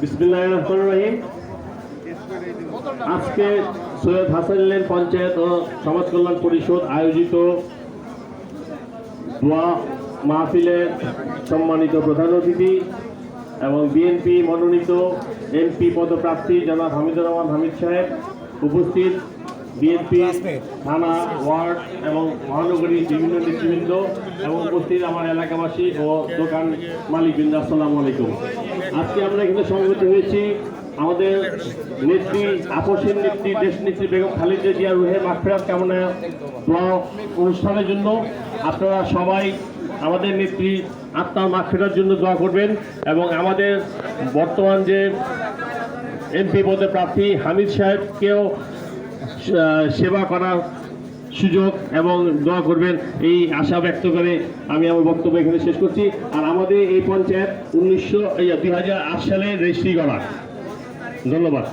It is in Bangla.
বিসমিল্লাহির রহমানির রহিম। আজকে সৈয়দ হাসানুল্লাহ পঞ্চায়েত ও সমাজ কল্যাণ পরিষদ আয়োজিত দোয়া মাহফিলে সম্মানিত প্রধান অতিথি এবং বিএনপি মনোনীত এমপি পদপ্রার্থী জনাব হামিদুর রহমান হামিদ সাহেব উপস্থিত। বিএনপি থানা ওয়ার্ড এবং মহানগরী বিভিন্ন নেতৃবৃন্দ এবং উপস্থিত আমার এলাকাবাসী ও দোকান মালিকবৃন্দ আসসালামু আলাইকুম। আজকে আমরা এখানে সমবেত হয়েছি আমাদের নেত্রী আপসের নেত্রী দেশ নেত্রী বেগম খালেদা জিয়া রুহের মাগফিরাত কামনা অনুষ্ঠানের জন্য আপনারা সবাই আমাদের নেত্রী আত্মার মাগফিরার জন্য দোয়া করবেন এবং আমাদের বর্তমান যে এমপি পদে প্রার্থী হামিদ সাহেবকেও সেবা করার সুযোগ এবং দোয়া করবেন। এই আশা ব্যক্ত করে আমি আমার বক্তব্য এখানে শেষ করছি। আর আমাদের এই পঞ্চায়েত উনিশশো দুই হাজার আট সালে রেজিস্ট্রি করা। ধন্যবাদ।